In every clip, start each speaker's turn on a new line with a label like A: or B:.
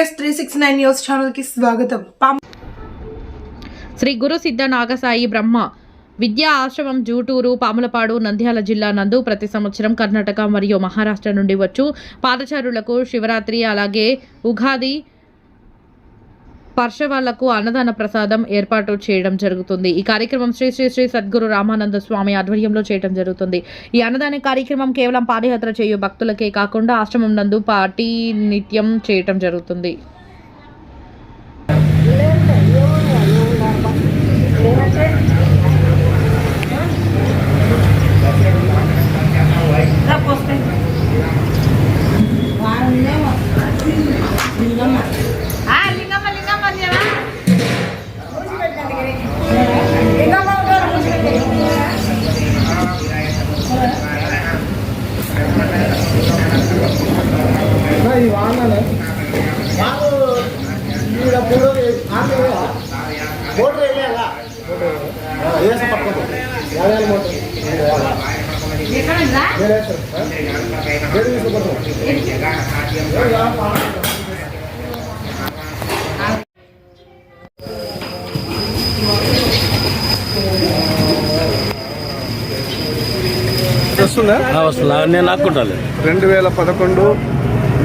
A: S three six nine news ఛానల్కి స్వాగతం. Palm
B: Shri Guru సిద్ధ నాగసాయి బ్రహ్మ విద్యా ఆశ్రమం జూటూరు పాములపాడు నంద్యాల జిల్లా నందు ప్రతి సంవత్సరం కర్ణాటక మరియు మహారాష్ట్ర నుండి వచ్చు పాదచారులకు శివరాత్రి అలాగే ఉగాది పర్షవాళ్ళకు అన్నదాన ప్రసాదం ఏర్పాటు చేయడం జరుగుతుంది. ఈ కార్యక్రమం శ్రీ శ్రీ శ్రీ సద్గురు రామానంద స్వామి ఆధ్వర్యంలో చేయడం జరుగుతుంది. ఈ అన్నదాన కార్యక్రమం కేవలం పాదయాత్ర చేయు భక్తులకే కాకుండా ఆశ్రమం నందు పాటి నిత్యం చేయటం జరుగుతుంది.
C: వాహనాలు మాకు ఈడ వేస పక్కన యాభై మోటార్ వస్తుందా
D: వస్తుందా నేను లాక్కుంటాను
C: రెండు వేల పదకొండు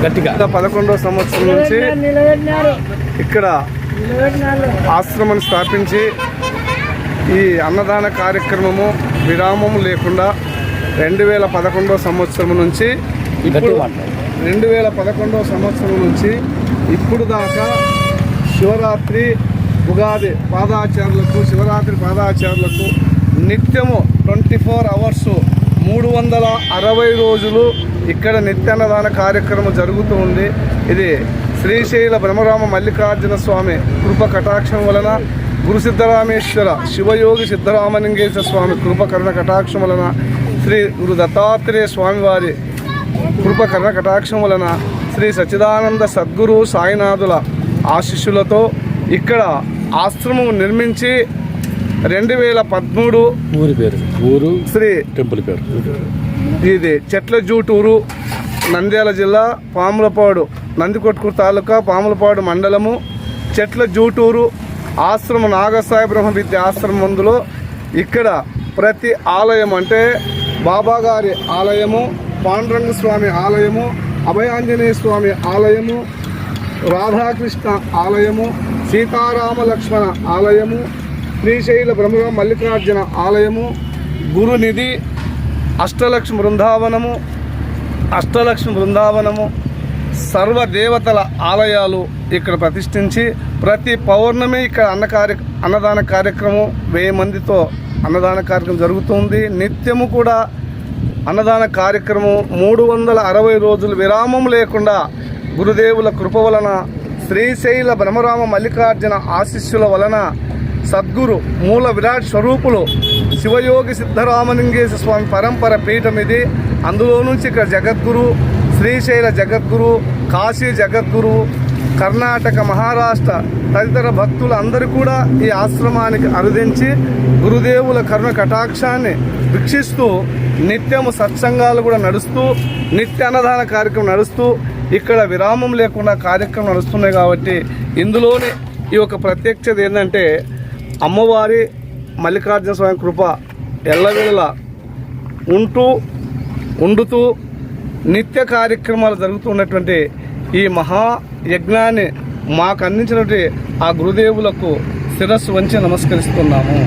D: గట్టిగా.
C: గత పదకొండవ సంవత్సరం నుంచి ఇక్కడ ఆశ్రమం స్థాపించి ఈ అన్నదాన కార్యక్రమము విరామం లేకుండా రెండు వేల పదకొండవ సంవత్సరం నుంచి ఇప్పుడు. రెండు వేల పదకొండవ సంవత్సరం నుంచి ఇప్పుడు దాకా శివరాత్రి ఉగాది పాదాచారులకు శివరాత్రి పాదాచారులకు నిత్యము ట్వంటీ ఫోర్ అవర్స్ మూడు వందల అరవై రోజులు ఇక్కడ నిత్యాన్నదాన కార్యక్రమం జరుగుతూ ఉంది. ఇది శ్రీశైల బ్రహ్మరామ మల్లికార్జున స్వామి కృప కటాక్షం వలన గురు సిద్ధరామేశ్వర శివయోగి సిద్ధరామలింగేశ్వర స్వామి కృపకరణ కటాక్షం వలన శ్రీ గురు దత్తాత్రేయ స్వామివారి కృప కర్ణ కటాక్షం వలన శ్రీ సచ్చిదానంద సద్గురు సాయినాథుల ఆశిష్యులతో ఇక్కడ ఆశ్రమం నిర్మించి రెండు వేల పదమూడు
D: ఊరి పేరు. ఊరు
C: శ్రీ
D: టెంపుల్ పేరు.
C: ఇది చెట్ల జూటూరు నంద్యాల జిల్లా పాములపాడు నందికొట్కూరు తాలూకా పాములపాడు మండలము చెట్ల జూటూరు ఆశ్రమ నాగసాయి బ్రహ్మ విద్య ఆశ్రమం అందులో ఇక్కడ ప్రతి ఆలయం అంటే బాబా గారి ఆలయము పాండురంగ స్వామి ఆలయము అభయాంజనేయ స్వామి ఆలయము రాధాకృష్ణ ఆలయము సీతారామ లక్ష్మణ ఆలయము శ్రీశైల బ్రహ్మ మల్లికార్జున ఆలయము గురునిధి అష్టలక్ష్మి బృందావనము అష్టలక్ష్మి బృందావనము సర్వ దేవతల ఆలయాలు ఇక్కడ ప్రతిష్ఠించి ప్రతి పౌర్ణమి ఇక్కడ అన్న కార్య అన్నదాన కార్యక్రమం వెయ్యి మందితో అన్నదాన కార్యక్రమం జరుగుతుంది. నిత్యము కూడా అన్నదాన కార్యక్రమం మూడు వందల అరవై రోజులు విరామం లేకుండా గురుదేవుల కృప వలన శ్రీశైల బ్రహ్మరామ మల్లికార్జున ఆశీస్సుల వలన సద్గురు మూల విరాట్ స్వరూపులు శివయోగి సిద్ధరామలింగేశ్వర స్వామి పరంపర పీఠం ఇది. అందులో నుంచి ఇక్కడ జగద్గురు శ్రీశైల జగద్గురు కాశీ జగద్గురు కర్ణాటక మహారాష్ట్ర తదితర భక్తులు అందరూ కూడా ఈ ఆశ్రమానికి అరుదించి గురుదేవుల కరుణ కటాక్షాన్ని వీక్షిస్తూ నిత్యము సత్సంగాలు కూడా నడుస్తూ నిత్య అన్నదాన కార్యక్రమం నడుస్తూ ఇక్కడ విరామం లేకుండా కార్యక్రమం నడుస్తున్నాయి కాబట్టి ఇందులోని ఈ యొక్క ప్రత్యక్షత ఏంటంటే అమ్మవారి మల్లికార్జున స్వామి కృప ఎల్లవేళ ఉంటూ ఉండుతూ నిత్య కార్యక్రమాలు జరుగుతున్నటువంటి ఈ మహా యజ్ఞాన్ని మాకు అందించినటువంటి ఆ గురుదేవులకు శిరస్సు వంచి నమస్కరిస్తున్నాము.